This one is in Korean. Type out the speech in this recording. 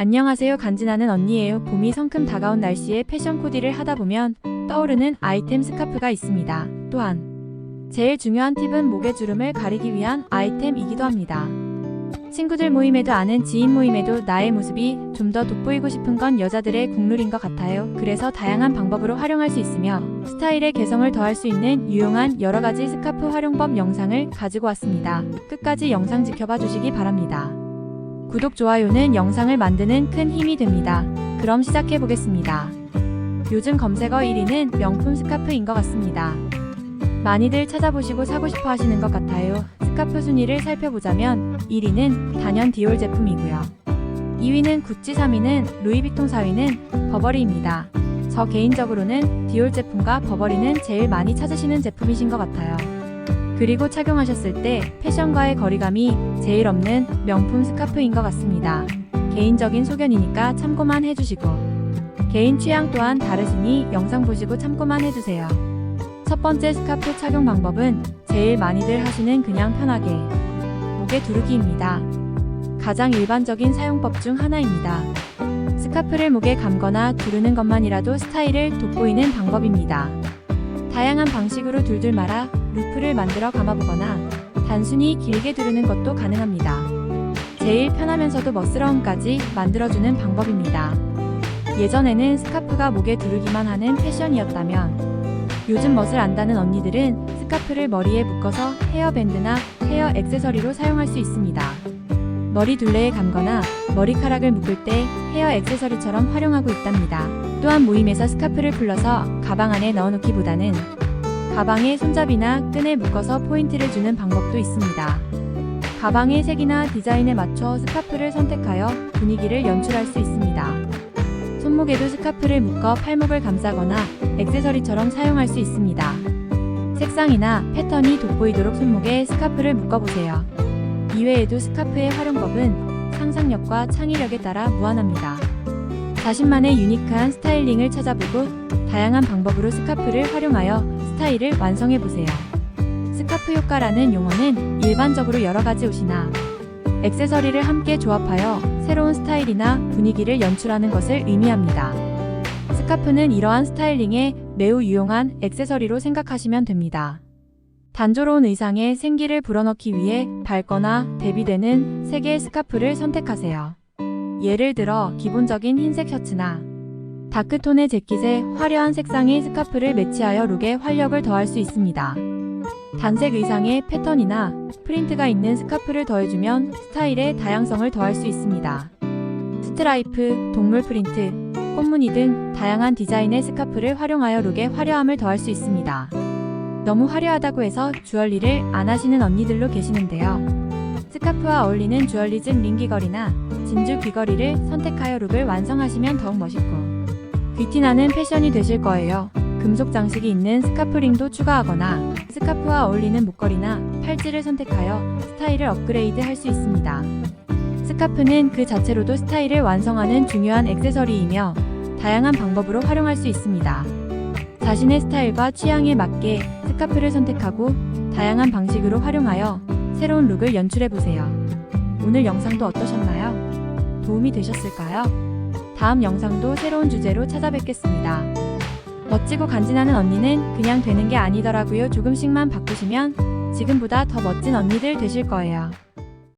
안녕하세요. 간지나는 언니예요. 봄이 성큼 다가온 날씨에 패션 코디를 하다 보면 떠오르는 아이템 스카프가 있습니다. 또한 제일 중요한 팁은 목의 주름을 가리기 위한 아이템이기도 합니다. 친구들 모임에도 아는 지인 모임에도 나의 모습이 좀 더 돋보이고 싶은 건 여자들의 국룰인 것 같아요. 그래서 다양한 방법으로 활용할 수 있으며 스타일의 개성을 더할 수 있는 유용한 여러 가지 스카프 활용법 영상을 가지고 왔습니다. 끝까지 영상 지켜봐 주시기 바랍니다. 구독, 좋아요는 영상을 만드는 큰 힘이 됩니다. 그럼 시작해 보겠습니다. 요즘 검색어 1위는 명품 스카프인 것 같습니다. 많이들 찾아보시고 사고 싶어 하시는 것 같아요. 스카프 순위를 살펴보자면 1위는 단연 디올 제품이고요. 2위는 구찌, 3위는 루이비통, 4위는 버버리입니다. 저 개인적으로는 디올 제품과 버버리는 제일 많이 찾으시는 제품이신 것 같아요. 그리고 착용하셨을 때 패션과의 거리감이 제일 없는 명품 스카프인 것 같습니다. 개인적인 소견이니까 참고만 해주시고 개인 취향 또한 다르시니 영상 보시고 참고만 해주세요. 첫 번째 스카프 착용 방법은 제일 많이들 하시는 그냥 편하게 목에 두르기입니다. 가장 일반적인 사용법 중 하나입니다. 스카프를 목에 감거나 두르는 것만이라도 스타일을 돋보이는 방법입니다. 다양한 방식으로 둘둘 말아 루프를 만들어 감아보거나 단순히 길게 두르는 것도 가능합니다. 제일 편하면서도 멋스러움까지 만들어주는 방법입니다. 예전에는 스카프가 목에 두르기만 하는 패션이었다면 요즘 멋을 안다는 언니들은 스카프를 머리에 묶어서 헤어밴드나 헤어 액세서리로 사용할 수 있습니다. 머리 둘레에 감거나 머리카락을 묶을 때 헤어 액세서리처럼 활용하고 있답니다. 또한 모임에서 스카프를 풀러서 가방 안에 넣어놓기보다는 가방에 손잡이나 끈에 묶어서 포인트를 주는 방법도 있습니다. 가방의 색이나 디자인에 맞춰 스카프를 선택하여 분위기를 연출할 수 있습니다. 손목에도 스카프를 묶어 팔목을 감싸거나 액세서리처럼 사용할 수 있습니다. 색상이나 패턴이 돋보이도록 손목에 스카프를 묶어보세요. 이외에도 스카프의 활용법은 상상력과 창의력에 따라 무한합니다. 자신만의 유니크한 스타일링을 찾아보고 다양한 방법으로 스카프를 활용하여 스타일을 완성해보세요. 스카프 효과라는 용어는 일반적으로 여러 가지 옷이나 액세서리를 함께 조합하여 새로운 스타일이나 분위기를 연출하는 것을 의미합니다. 스카프는 이러한 스타일링에 매우 유용한 액세서리로 생각하시면 됩니다. 단조로운 의상에 생기를 불어넣기 위해 밝거나 대비되는 색의 스카프를 선택하세요. 예를 들어 기본적인 흰색 셔츠나 다크톤의 재킷에 화려한 색상의 스카프를 매치하여 룩에 활력을 더할 수 있습니다. 단색 의상에 패턴이나 프린트가 있는 스카프를 더해주면 스타일의 다양성을 더할 수 있습니다. 스트라이프, 동물 프린트, 꽃무늬 등 다양한 디자인의 스카프를 활용하여 룩에 화려함을 더할 수 있습니다. 너무 화려하다고 해서 주얼리를 안 하시는 언니들로 계시는데요. 스카프와 어울리는 주얼리즘 링 귀걸이나 진주 귀걸이를 선택하여 룩을 완성하시면 더욱 멋있고 귀티나는 패션이 되실 거예요. 금속 장식이 있는 스카프링도 추가하거나 스카프와 어울리는 목걸이나 팔찌를 선택하여 스타일을 업그레이드 할 수 있습니다. 스카프는 그 자체로도 스타일을 완성하는 중요한 액세서리이며 다양한 방법으로 활용할 수 있습니다. 자신의 스타일과 취향에 맞게 스카프를 선택하고 다양한 방식으로 활용하여 새로운 룩을 연출해 보세요. 오늘 영상도 어떠셨나요? 도움이 되셨을까요? 다음 영상도 새로운 주제로 찾아뵙겠습니다. 멋지고 간지나는 언니는 그냥 되는 게 아니더라고요. 조금씩만 바꾸시면 지금보다 더 멋진 언니들 되실 거예요.